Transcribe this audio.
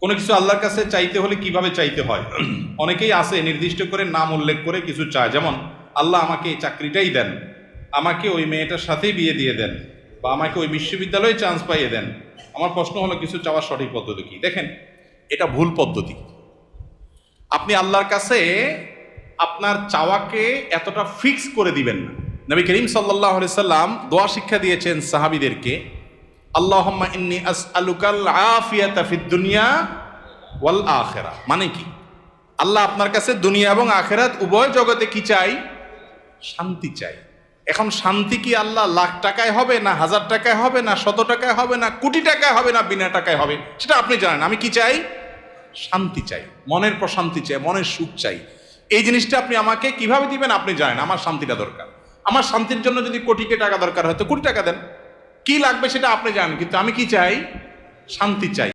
কোনো কিছু আল্লাহর কাছে চাইতে হলে কীভাবে চাইতে হয়? অনেকেই আছে নির্দিষ্ট করে নাম উল্লেখ করে কিছু চায়। যেমন, আল্লাহ আমাকে এই চাকরিটাই দেন। আমাকে ওই মেয়েটার সাথেই বিয়ে দিয়ে দেন বা আমাকে ওই বিশ্ববিদ্যালয়ে চান্স পাইয়ে দেন। আমার প্রশ্ন হলো, কিছু চাওয়ার সঠিক পদ্ধতি কি? দেখেন, এটা ভুল পদ্ধতি। আপনি আল্লাহর কাছে আপনার চাওয়াকে এতটা ফিক্স করে দিবেন না। নবী করিম সাল্লাহ সাল্লাম দোয়া শিক্ষা দিয়েছেন সাহাবিদেরকে। আল্লাহম্মা ইন্নি আস আলুকাল আফিয়াতা ফিদ দুনিয়া ওয়াল আখেরা। মানে কি? আল্লাহ আপনার কাছে দুনিয়া এবং আখেরাত উভয় জগতে কি চাই? শান্তি চাই। এখন শান্তি কি আল্লাহ লাখ টাকায় হবে না হাজার টাকায় হবে না শত টাকায় হবে না কোটি টাকায় হবে না বিনা টাকায় হবে? সেটা আপনি জানেন। আমি কি চাই? শান্তি চাই। মনের প্রশান্তি চাই, মনের সুখ চাই। এই জিনিসটা আপনি আমাকে কীভাবে দিবেন আপনি জানেন। আমার শান্তিটা দরকার। আমার শান্তির জন্য যদি কোটিকে টাকা দরকার হয় তো কোটি টাকা দেন। কি লাগবে সেটা আপনি জানেন কিন্তু আমি কি চাই? শান্তি চাই।